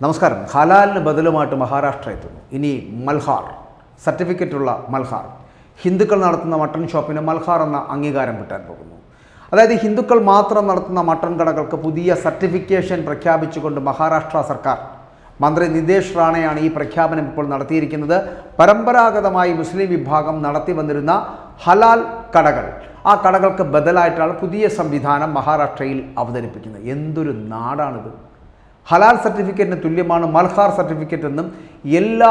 നമസ്കാരം. ഹലാലിന് ബദലുമായിട്ട് മഹാരാഷ്ട്ര എത്തുന്നു. ഇനി മൽഹാർ. സർട്ടിഫിക്കറ്റുള്ള മൽഹാർ. ഹിന്ദുക്കൾ നടത്തുന്ന മട്ടൺ ഷോപ്പിന് മൽഹാർ എന്ന അംഗീകാരം കിട്ടാൻ പോകുന്നു. അതായത് ഹിന്ദുക്കൾ മാത്രം നടത്തുന്ന മട്ടൺ കടകൾക്ക് പുതിയ സർട്ടിഫിക്കേഷൻ പ്രഖ്യാപിച്ചുകൊണ്ട് മഹാരാഷ്ട്ര സർക്കാർ മന്ത്രി നിതേഷ് റാണയാണ് ഈ പ്രഖ്യാപനം ഇപ്പോൾ നടത്തിയിരിക്കുന്നത്. പരമ്പരാഗതമായി മുസ്ലിം വിഭാഗം നടത്തി വന്നിരുന്ന ഹലാൽ കടകൾ. ആ കടകൾക്ക് ബദലായിട്ടാണ് പുതിയ സംവിധാനം മഹാരാഷ്ട്രയിൽ അവതരിപ്പിക്കുന്നത്. എന്തൊരു നാടാണിത്. ഹലാൽ സർട്ടിഫിക്കറ്റിന് തുല്യമാണ് മൽഹാർ സർട്ടിഫിക്കറ്റ് എന്നും എല്ലാ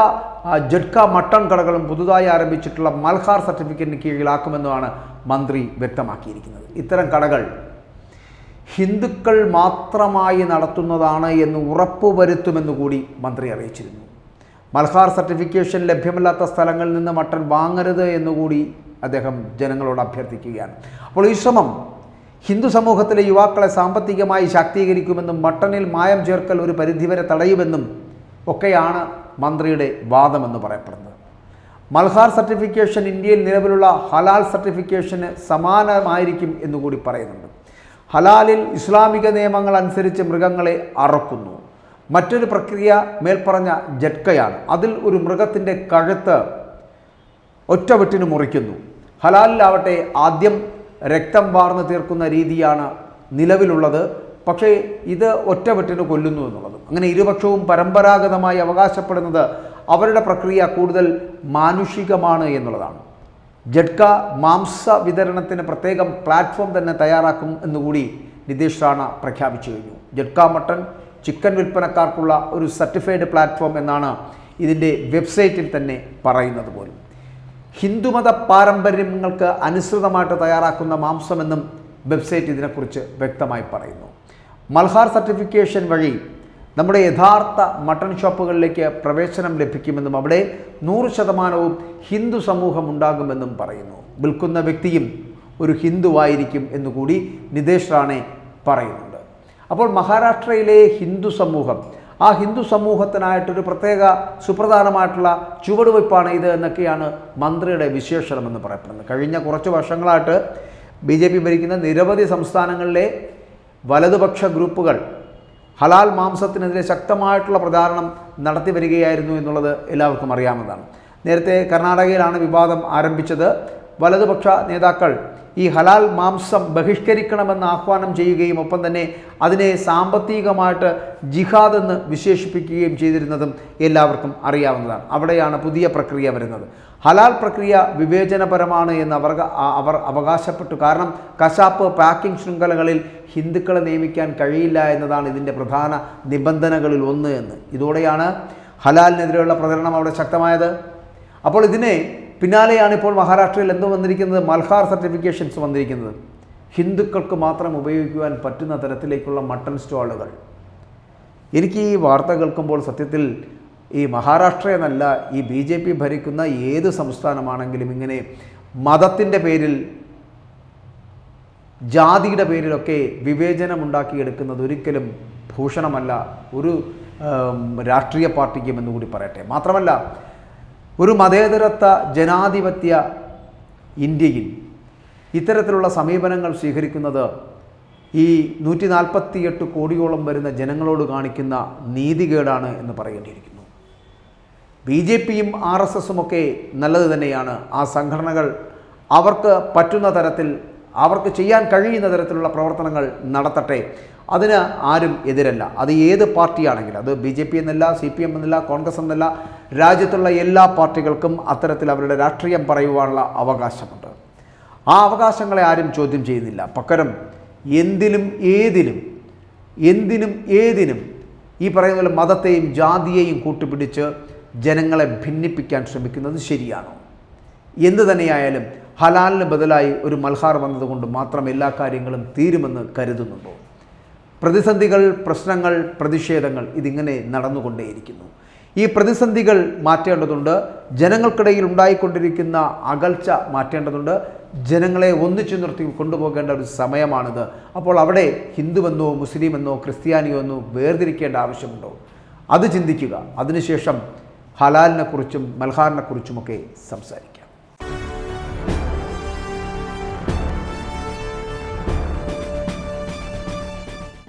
ജഡ്ക മട്ടൺ കടകളും പുതുതായി ആരംഭിച്ചിട്ടുള്ള മൽഹാർ സർട്ടിഫിക്കറ്റിന് കീഴിലാക്കുമെന്നുമാണ് മന്ത്രി വ്യക്തമാക്കിയിരിക്കുന്നത്. ഇത്തരം കടകൾ ഹിന്ദുക്കൾ മാത്രമായി നടത്തുന്നതാണ് എന്ന് ഉറപ്പുവരുത്തുമെന്ന് കൂടി മന്ത്രി അറിയിച്ചിരുന്നു. മൽഹാർ സർട്ടിഫിക്കേഷൻ ലഭ്യമല്ലാത്ത സ്ഥലങ്ങളിൽ നിന്ന് മട്ടൺ വാങ്ങരുത് എന്നുകൂടി അദ്ദേഹം ജനങ്ങളോട് അഭ്യർത്ഥിക്കുകയാണ്. അപ്പോൾ ഈ ശ്രമം ഹിന്ദു സമൂഹത്തിലെ യുവാക്കളെ സാമ്പത്തികമായി ശാക്തീകരിക്കുമെന്നും മട്ടണിൽ മായം ചേർക്കൽ ഒരു പരിധിവരെ തടയുമെന്നും ഒക്കെയാണ് മന്ത്രിയുടെ വാദമെന്ന് പറയപ്പെടുന്നത്. മൽഹാർ സർട്ടിഫിക്കേഷൻ ഇന്ത്യയിൽ നിലവിലുള്ള ഹലാൽ സർട്ടിഫിക്കേഷന് സമാനമായിരിക്കും എന്നുകൂടി പറയുന്നുണ്ട്. ഹലാലിൽ ഇസ്ലാമിക നിയമങ്ങൾ അനുസരിച്ച് മൃഗങ്ങളെ അറക്കുന്നു. മറ്റൊരു പ്രക്രിയ മേൽപ്പറഞ്ഞ ജഡ്കയാണ് അതിൽ ഒരു മൃഗത്തിന്റെ കഴുത്ത് ഒറ്റവെട്ടിന് മുറിക്കുന്നു. ഹലാലിലാവട്ടെ ആദ്യം രക്തം വാർന്നു തീർക്കുന്ന രീതിയാണ് നിലവിലുള്ളത്. പക്ഷേ ഇത് ഒറ്റവെട്ടിന് കൊല്ലുന്നു എന്നുള്ളത്. അങ്ങനെ ഇരുപക്ഷവും പരമ്പരാഗതമായി അവകാശപ്പെടുന്നത് അവരുടെ പ്രക്രിയ കൂടുതൽ മാനുഷികമാണ് എന്നുള്ളതാണ്. ജഡ്ക മാംസ വിതരണത്തിന് പ്രത്യേകം പ്ലാറ്റ്ഫോം തന്നെ തയ്യാറാക്കും എന്നുകൂടി നിതീഷ് റാണ പ്രഖ്യാപിച്ചു കഴിഞ്ഞു. ജഡ്ക മട്ടൺ ചിക്കൻ വിൽപ്പനക്കാർക്കുള്ള ഒരു സർട്ടിഫൈഡ് പ്ലാറ്റ്ഫോം എന്നാണ് ഇതിന്റെ വെബ്സൈറ്റിൽ തന്നെ പറയുന്നത് പോലും. ഹിന്ദുമത പാരമ്പര്യങ്ങൾക്ക് അനുസൃതമായിട്ട് തയ്യാറാക്കുന്ന മാംസമെന്നും വെബ്സൈറ്റ് ഇതിനെക്കുറിച്ച് വ്യക്തമായി പറയുന്നു. മൽഹാർ സർട്ടിഫിക്കേഷൻ വഴി നമ്മുടെ യഥാർത്ഥ മട്ടൺ ഷോപ്പുകളിലേക്ക് പ്രവേശനം ലഭിക്കുമെന്നും അവിടെ നൂറ് ശതമാനവും ഹിന്ദു സമൂഹം ഉണ്ടാകുമെന്നും പറയുന്നു. വിൽക്കുന്ന വ്യക്തിയും ഒരു ഹിന്ദുവായിരിക്കും എന്നുകൂടി നിതേഷ് റാണെ പറയുന്നുണ്ട്. അപ്പോൾ മഹാരാഷ്ട്രയിലെ ഹിന്ദു സമൂഹം ആ ഹിന്ദു സമൂഹത്തിനായിട്ടൊരു പ്രത്യേക സുപ്രധാനമായിട്ടുള്ള ചുവടുവയ്പ്പാണ് ഇത് എന്നൊക്കെയാണ് മന്ത്രിയുടെ വിശേഷണമെന്ന് പറയപ്പെടുന്നത്. കഴിഞ്ഞ കുറച്ച് വർഷങ്ങളായിട്ട് ബി ജെ പി ഭരിക്കുന്ന നിരവധി സംസ്ഥാനങ്ങളിലെ വലതുപക്ഷ ഗ്രൂപ്പുകൾ ഹലാൽ മാംസത്തിനെതിരെ ശക്തമായിട്ടുള്ള പ്രചാരണം നടത്തി വരികയായിരുന്നു എന്നുള്ളത് എല്ലാവർക്കും അറിയാവുന്നതാണ്. നേരത്തെ കർണാടകയിലാണ് വിവാദം ആരംഭിച്ചത്. വലതുപക്ഷ നേതാക്കൾ ഈ ഹലാൽ മാംസം ബഹിഷ്കരിക്കണമെന്ന് ആഹ്വാനം ചെയ്യുകയും ഒപ്പം തന്നെ അതിനെ സാമ്പത്തികമായിട്ട് ജിഹാദ് എന്ന് വിശേഷിപ്പിക്കുകയും ചെയ്തിരുന്നതും എല്ലാവർക്കും അറിയാവുന്നതാണ്. അവിടെയാണ് പുതിയ പ്രക്രിയ വരുന്നത്. ഹലാൽ പ്രക്രിയ വിവേചനപരമാണ് എന്ന് അവർ അവർ അവകാശപ്പെട്ടു. കാരണം കശാപ്പ് പാക്കിംഗ് ശൃംഖലകളിൽ ഹിന്ദുക്കളെ നിയമിക്കാൻ കഴിയില്ല എന്നതാണ് ഇതിന്റെ പ്രധാന നിബന്ധനകളിൽ ഒന്ന് എന്ന്. ഇതോടെയാണ് ഹലാലിനെതിരെയുള്ള പ്രചരണം അവിടെ ശക്തമായത്. അപ്പോൾ ഇതിനെ പിന്നാലെയാണ് ഇപ്പോൾ മഹാരാഷ്ട്രയിൽ എന്തോ വന്നിരിക്കുന്നത് മൽഹാർ സർട്ടിഫിക്കേഷൻസ് വന്നിരിക്കുന്നത്. ഹിന്ദുക്കൾക്ക് മാത്രം ഉപയോഗിക്കുവാൻ പറ്റുന്ന തരത്തിലേക്കുള്ള മട്ടൺ സ്റ്റാളുകൾ. എനിക്ക് ഈ വാർത്ത കേൾക്കുമ്പോൾ സത്യത്തിൽ ഈ മഹാരാഷ്ട്ര എന്നല്ല ഈ ബി ജെ പി ഭരിക്കുന്ന ഏത് സംസ്ഥാനമാണെങ്കിലും ഇങ്ങനെ മതത്തിന്റെ പേരിൽ ജാതിയുടെ പേരിലൊക്കെ വിവേചനമുണ്ടാക്കിയെടുക്കുന്നത് ഒരിക്കലും ഭൂഷണമല്ല. ഒരു രാഷ്ട്രീയ പാർട്ടിക്കും എന്നുകൂടി പറയട്ടെ. മാത്രമല്ല ഒരു മതേതരത്വ ജനാധിപത്യ ഇന്ത്യയിൽ ഇത്തരത്തിലുള്ള സമീപനങ്ങൾ സ്വീകരിക്കുന്നത് ഈ നൂറ്റി നാൽപ്പത്തിയെട്ട് കോടിയോളം വരുന്ന ജനങ്ങളോട് കാണിക്കുന്ന നീതികേടാണ് എന്ന് പറയേണ്ടിയിരിക്കുന്നു. ബി ജെ പിയും ആർ എസ് എസും ഒക്കെ നല്ലത് തന്നെയാണ്. ആ സംഘടനകൾ അവർക്ക് പറ്റുന്ന തരത്തിൽ അവർക്ക് ചെയ്യാൻ കഴിയുന്ന തരത്തിലുള്ള പ്രവർത്തനങ്ങൾ നടത്തട്ടെ. അതിന് ആരും എതിരല്ല. അത് ഏത് പാർട്ടിയാണെങ്കിലും അത് ബി ജെ പി എന്നല്ല സി പി എം എന്നല്ല കോൺഗ്രസ് എന്നല്ല രാജ്യത്തുള്ള എല്ലാ പാർട്ടികൾക്കും അത്തരത്തിൽ അവരുടെ രാഷ്ട്രീയം പറയുവാനുള്ള അവകാശമുണ്ട്. ആ അവകാശങ്ങളെ ആരും ചോദ്യം ചെയ്യുന്നില്ല. പകരം എന്തിലും ഏതിലും എന്തിനും ഏതിനും ഈ പറയുന്ന പോലെ മതത്തെയും ജാതിയെയും കൂട്ടുപിടിച്ച് ജനങ്ങളെ ഭിന്നിപ്പിക്കാൻ ശ്രമിക്കുന്നത് ശരിയാണോ? എന്തു തന്നെയായാലും ഹലാലിന് ബദലായി ഒരു മൽഹാർ വന്നതുകൊണ്ട് മാത്രം എല്ലാ കാര്യങ്ങളും തീരുമെന്ന് കരുതുന്നുണ്ടോ? പ്രതിസന്ധികൾ പ്രശ്നങ്ങൾ പ്രതിഷേധങ്ങൾ ഇതിങ്ങനെ നടന്നുകൊണ്ടേയിരിക്കുന്നു. ഈ പ്രതിസന്ധികൾ മാറ്റേണ്ടതുണ്ട്. ജനങ്ങൾക്കിടയിൽ ഉണ്ടായിക്കൊണ്ടിരിക്കുന്ന അകൽച്ച മാറ്റേണ്ടതുണ്ട്. ജനങ്ങളെ ഒന്നിച്ചു നിർത്തി കൊണ്ടുപോകേണ്ട ഒരു സമയമാണിത്. അപ്പോൾ അവിടെ ഹിന്ദുവെന്നോ മുസ്ലിമെന്നോ ക്രിസ്ത്യാനിയോ എന്നോ വേർതിരിക്കേണ്ട ആവശ്യമുണ്ടോ? അത് ചിന്തിക്കുക. അതിനുശേഷം ഹലാലിനെക്കുറിച്ചും മൽഹാറിനെക്കുറിച്ചുമൊക്കെ സംസാരിക്കുക